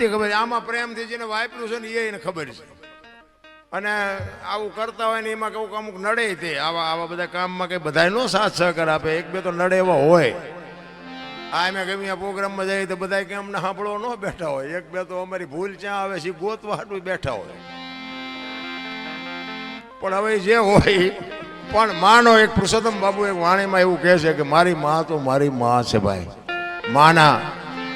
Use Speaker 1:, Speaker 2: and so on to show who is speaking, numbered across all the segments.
Speaker 1: નથી ખબર. આમાં પ્રેમથી જેને વાપર્યું છે ને એને ખબર છે. અને આવું કરતા હોય ને એમાં કઉક અમુક નડે તે. આવા આવા બધા કામમાં કઈ બધાય નો સાથ સહકાર આપે. એક બે તો નડે એવા હોય. આ અમે ગમે પ્રોગ્રામમાં જઈએ તો બધા કે અમને સાંભળો ન બેઠા હોય. એક બે તો અમારી ભૂલ ક્યાં આવે છે ગોતવા હાટું બેઠા હોય. પણ હવે જે હોય પણ માનો એક પુરુષોત્તમ બાબુ એક વાણીમાં એવું કહે છે કે મારી માં તો મારી માં છે ભાઈ. માના.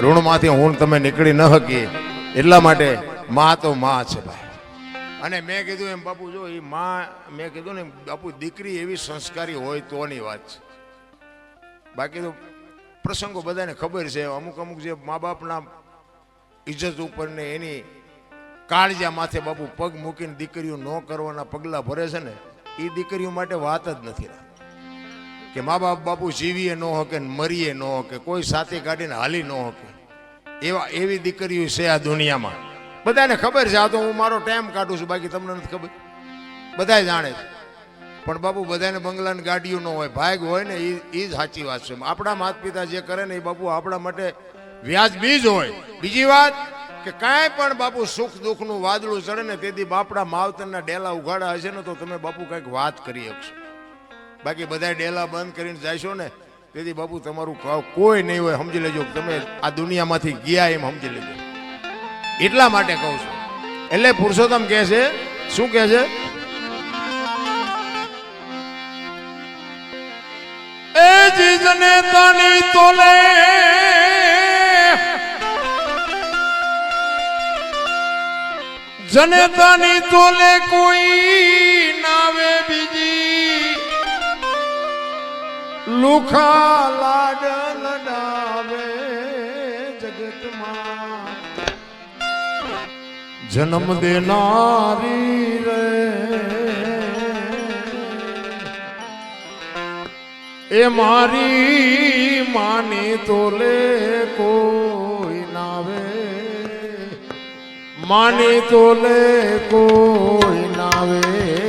Speaker 1: ઋણમાંથી હું તમે નીકળી ન શકીએ એટલા માટે મા તો મા છે ભાઈ. અને મેં કીધું એમ, બાપુ, જો એ મા મેં કીધું ને, બાપુ, દીકરી એવી સંસ્કારી હોય તોની વાત છે. બાકી તો પ્રસંગો બધાને ખબર છે, અમુક અમુક જે મા બાપના ઇજ્જત ઉપર ને એની કાળજા માથે બાપુ પગ મૂકીને દીકરીઓ ન કરવાના પગલાં ભરે છે ને એ દીકરીઓ માટે વાત જ નથી કે મા બાપ બાપુ જીવીએ ન હકે મરીએ ન હકે, કોઈ સાથે કાઢીને હાલી ન હકે. એવા એવી દીકરીઓ છે આ દુનિયામાં. બધાને ખબર છે, આ તો હું મારો ટાઈમ કાઢું છું, બાકી તમને નથી ખબર. બધાય જાણે છે. પણ બાપુ બધાને બંગલાને ગાડીઓ ન હોય, ભાગ હોય ને એ જ સાચી વાત છે. આપણા માતા પિતા જે કરે ને એ બાપુ આપણા માટે વ્યાજબી જ હોય. બીજી વાત કે કાંઈ પણ બાપુ સુખ દુઃખનું વાદળું ચડે ને તેથી બાપડા માવતરના ડેલા ઉઘાડા હશે ને તો તમે બાપુ કંઈક વાત કરી શકશો. બાકી બધા ડેલા બંધ કરીને જશો ને, તેથી બાપુ તમારું કોઈ નહીં હોય, સમજી લેજો તમે આ દુનિયામાંથી ગયા એમ સમજી લેજો. એટલા માટે કહું છું. એટલે પુરુષોત્તમ કહે છે, શું કહે છે? એ ચીજને તની તોલે, જનતાની તોલે કોઈ નાવે બીજી. લુખા લાડ લડાવે જગતમાં. જન્મ દેનારી રે. એ મારી માની તોલે કોઈ નાવે. માની તોલે કોઈ નાવે.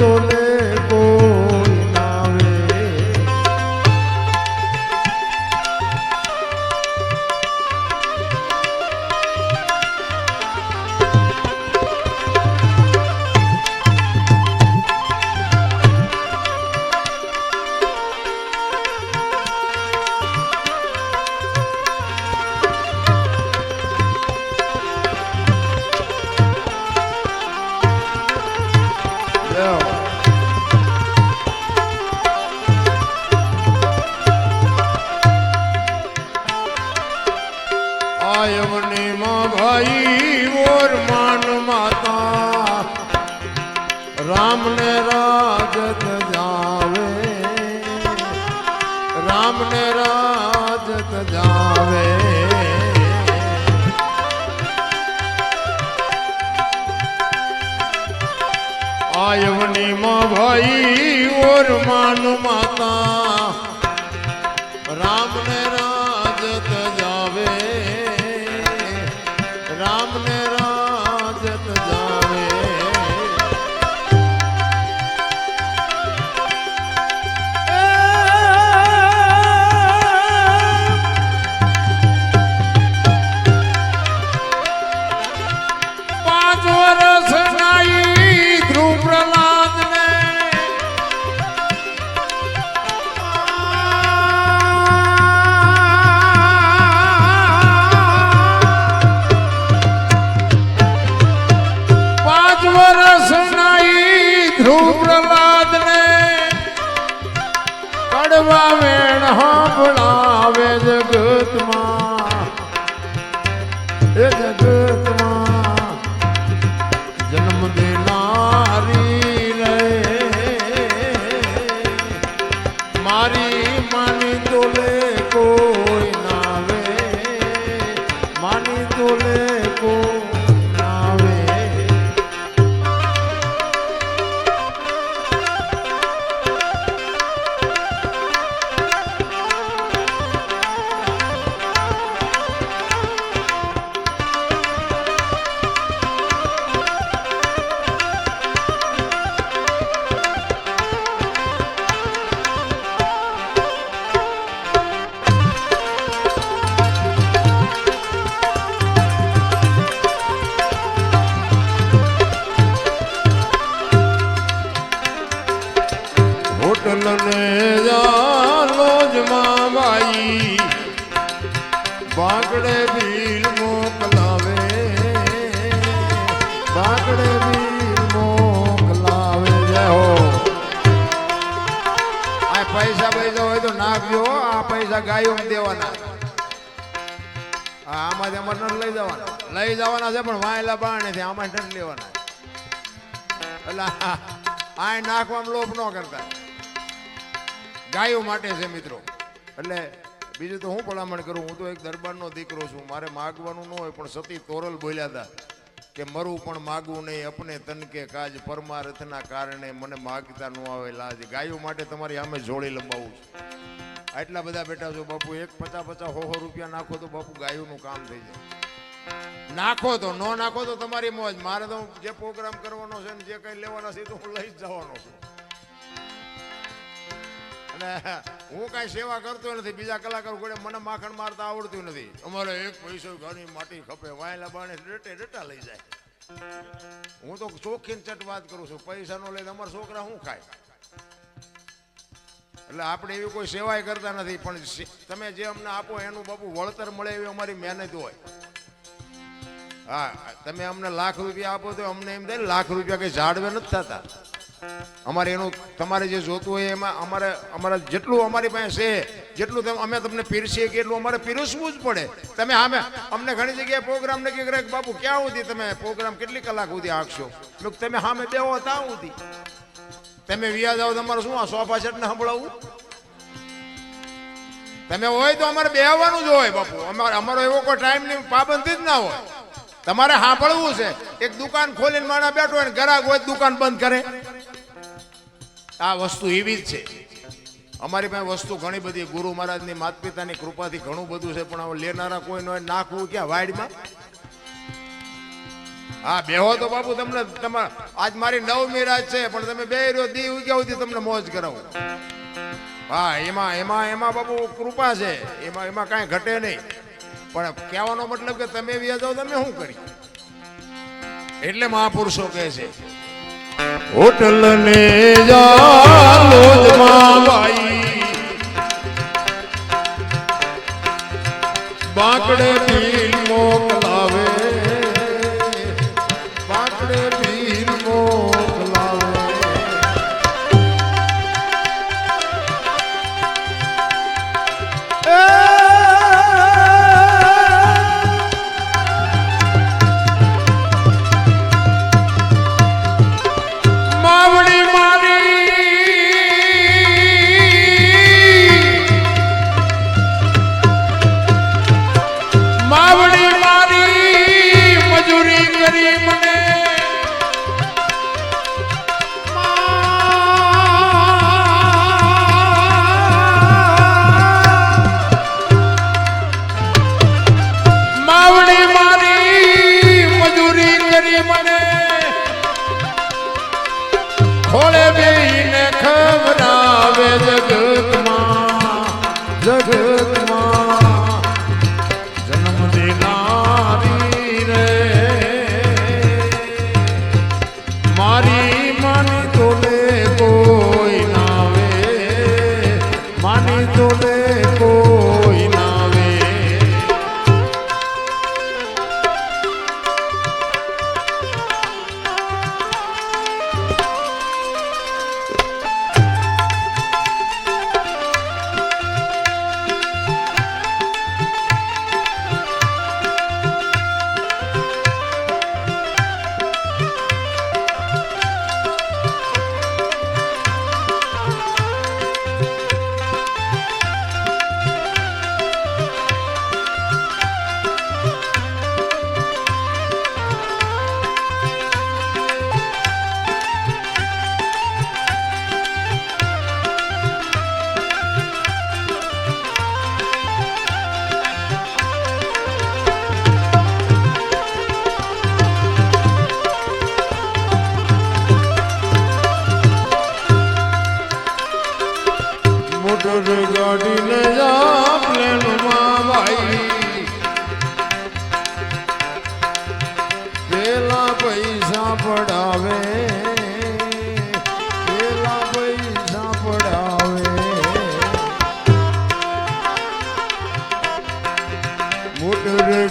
Speaker 1: માની નામને હોટલ ને જાલો જ માબાઈ બાકડે બિલ મોકલાવે. બાંકડે બિલ મોકલાવે. જય હો. આ પૈસા પૈસા હોય તો નાખજો, આ પૈસા ગાયો દેવાના. આ આમાંથી અમારે લઈ જવાના. લઈ જવાના છે, પણ વાયેલા બાણે છે આમાં નથી લેવાના. એટલે આ નાખવામાં લોભ ન કરતા. ગાયો માટે છે મિત્રો. એટલે બીજું તો હું ભલામણ કરું હું તો એક દરબારનો દીકરો છું. મારે માગવાનું ન હોય પણ સતી તોરલ બોલ્યા હતા કે મરું પણ માગવું નહીં અપને તન કે કાજ. પરમારથના કારણે મને માગતા ન આવે લાજ. ગાયો માટે તમારી સામે જોડી લંબાવું છું. આટલા બધા બેઠા છો બાપુ એક પચાસ પચાસ હો હો રૂપિયા નાખો તો બાપુ ગાયોનું કામ થઈ જાય. નાખો તો ન નાખો તો તમારી મોજ. મારે તો જે પ્રોગ્રામ કરવાનો છે ને જે કંઈ લેવાના છે તો હું લઈ જ જવાનો છું. અને હું કાંઈ સેવા કરતો નથી. બીજા કલાકાર જોડે મને માખણ મારતા આવડતું નથી. અમારે એક પૈસો ઘણી માટી ખપે, વાયલા બાણે ડેટે ડેટા લઈ જાય. હું તો ચોખ્ખી ચટ વાત કરું છું. પૈસા નો લઈને અમારા છોકરા શું ખાય? એટલે આપણે એવી કોઈ સેવાય કરતા નથી, પણ તમે જે અમને આપો એનું બાપુ વળતર મળે એવી અમારી મહેનત હોય. હા, તમે અમને લાખ રૂપિયા આપો તો અમને એમ થાય લાખ રૂપિયા કઈ જાળવે નથી થતા. અમારે એનું તમારે જે જોતું હોય એમાં અમારે અમારે જેટલું અમારી પાસે છે જેટલું તમે અમે તમને પીરસીએ કે એટલું અમારે પીરસવું જ પડે. તમે સામે અમને ઘણી જગ્યાએ પ્રોગ્રામ નક્કી કરે કે બાપુ ક્યાં સુધી તમે પ્રોગ્રામ કેટલી કલાક સુધી આખશો મેં કીધું, તમે સામે બેહો ત્યાં સુધી. તમે વ્યાજ આવો તમારે શું આ સોફા સેટને સંભળાવવું તમે હોય તો અમારે બેહવાનું જ હોય બાપુ. અમારે અમારો એવો કોઈ ટાઈમની પાબંદી જ ના હોય. તમારે સાંભળવું છે. એક દુકાન ખોલીને માણા બેઠો હોય ને ગ્રાહક હોય દુકાન બંધ કરે. આ વસ્તુ એવી જ છે. અમારી પાસે વસ્તુ ઘણી બધી ગુરુ મહારાજની માત પિતાની કૃપાથી ઘણું બધું છે, પણ લેનારા કોઈ નો નાખવું ક્યાં? વાડીમાં? હા, બેહો તો બાપુ, તમને તમારે આજ મારી નવ મિરાજ છે, પણ તમે બે રહ્યો દી ઉગ્યા સુધી તમને મોજ કરાવું. હા, એમાં એમાં એમાં બાપુ કૃપા છે. એમાં એમાં કાંઈ ઘટે નહીં. પણ કહેવાનો મતલબ કે તમે વ્યાજાઓ તમે શું કરી એટલે મહાપુરુષો કહે છે હોટલ ને બાકડે પીર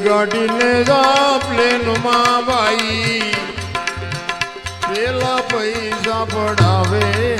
Speaker 1: ગાડીને જા પ્લેનમાં ભાઈ પેલા પૈસા પડાવે.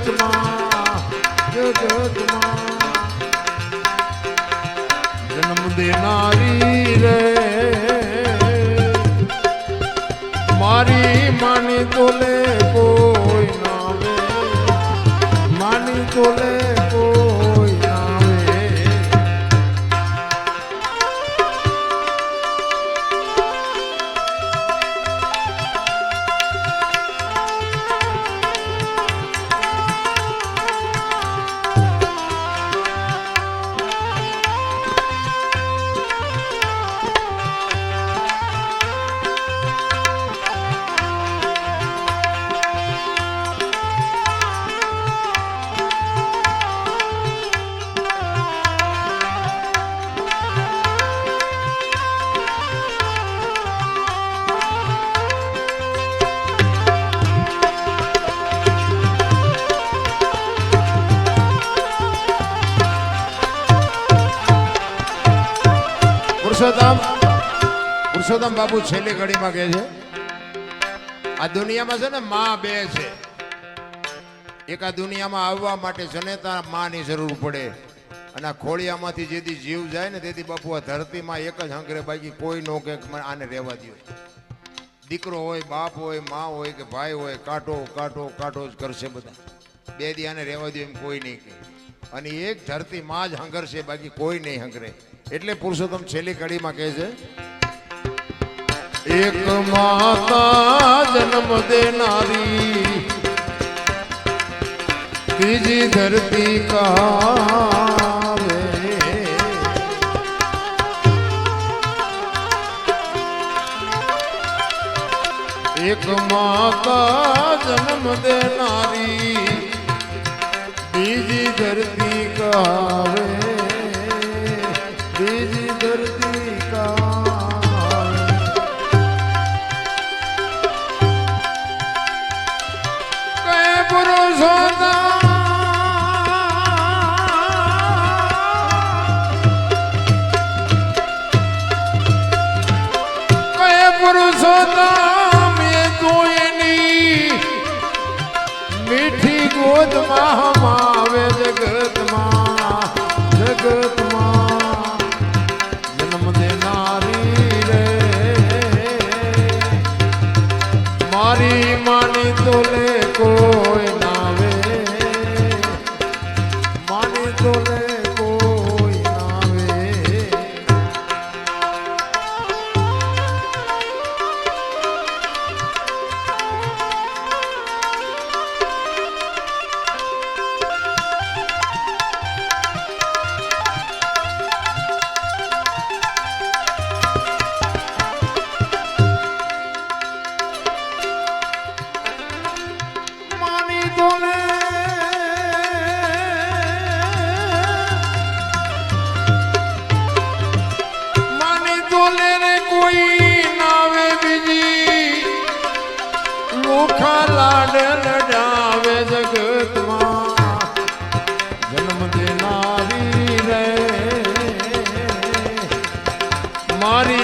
Speaker 1: જગતમાં જગતમાં જન્મ દેનારી રે મારી માની તોલે કોઈ નાવે માની તોલે પુરુષોત્તમ બાબુ છેલ્લી ઘડીમાં કહે છે, આ દુનિયામાં છે ને માં બે છે. એક આ દુનિયામાં આવવા માટે જનેતા માની જરૂર પડે અને આ ખોળિયામાંથી જેથી જીવ જાય ને તેથી બાપુ આ ધરતીમાં એક જ હંકરે બાકી કોઈ નો કે આને રહેવા દો દીકરો હોય, બાપ હોય, મા હોય કે ભાઈ હોય, કાંટો કાંટો કાંટો જ કરશે બધા. બે દી આને રહેવા દો એમ કોઈ નહીં કહે. અને એક ધરતી માં જ હંગરશે બાકી કોઈ નહીં હંગરે. એટલે પુરુષોત્તમ છેલ્લી કડીમાં કહે છે એક માતા જન્મ દેનારી બીજી ધરતી કાવે એક માતા જન્મ દેનારી બીજી ધરતી કાવે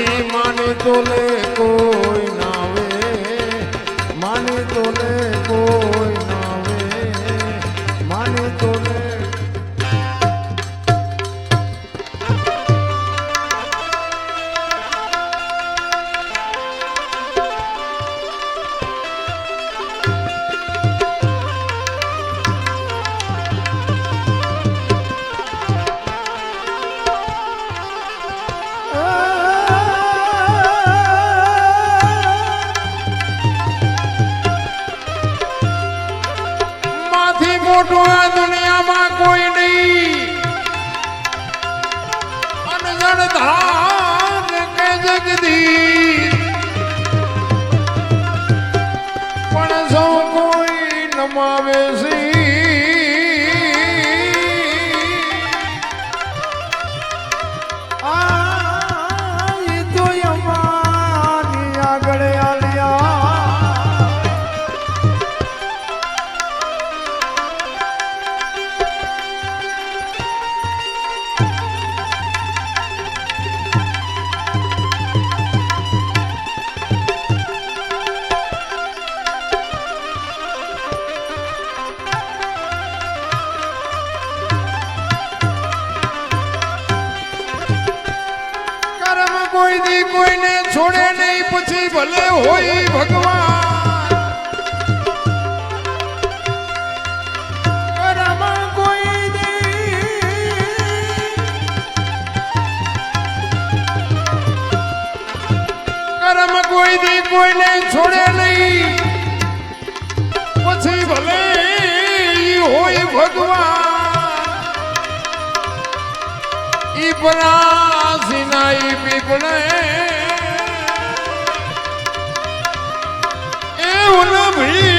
Speaker 1: મારી માને તોલે કોઈ
Speaker 2: હોય ભગવાન
Speaker 3: કરમ કોઈ દી
Speaker 2: કોઈ દી કોઈને છોડે નહીં પછી ભલે હોય ભગવાન ઈ પરાસી નાઈ પીપળે Rio.